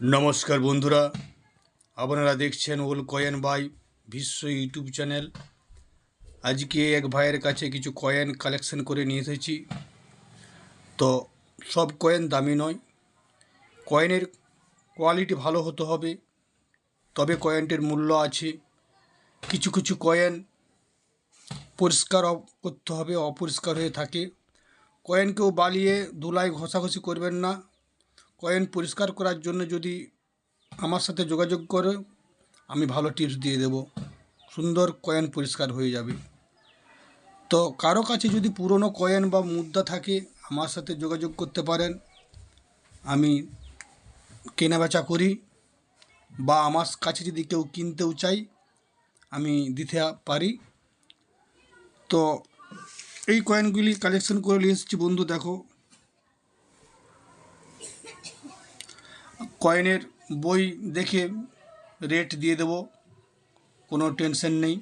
নমস্কার বন্ধুরা, আপনারা দেখছেন all coin by Bishwa YouTube channel. আজকে এক ভাইয়ের কাছে কিছু কয়েন কালেকশন করে নিয়ে এসেছি। তো সব কয়েন দামি নয়। কয়েনের কোয়ালিটি ভালো হতে হবে, তবে কয়েনটির মূল্য আছে। কিছু কিছু কয়েন পরিষ্কার করতে হবে, অপরিষ্কার হয়ে থাকে। কয়েনকেও বালিয়ে ধুলায় ঘষাঘষি করবেন না। কয়েন পরিষ্কার করার জন্য যদি আমার সাথে যোগাযোগ করে, আমি ভালো টিপস দিয়ে দেব। সুন্দর কয়েন পরিষ্কার হয়ে যাবে। তো কারও কাছে যদি পুরনো কয়েন বা মুদ্রা থাকে, আমার সাথে যোগাযোগ করতে পারেন। আমি কেনাবেচা করি বা আমার কাছে যদি কেউ কিনতেও চাই, আমি দিতে পারি। তো এই কয়েনগুলি কালেকশন করে নিয়ে এসেছি। বন্ধু, দেখো কয়েনের বই দেখে রেট দিয়ে দেবো কোনো টেনশন নেই।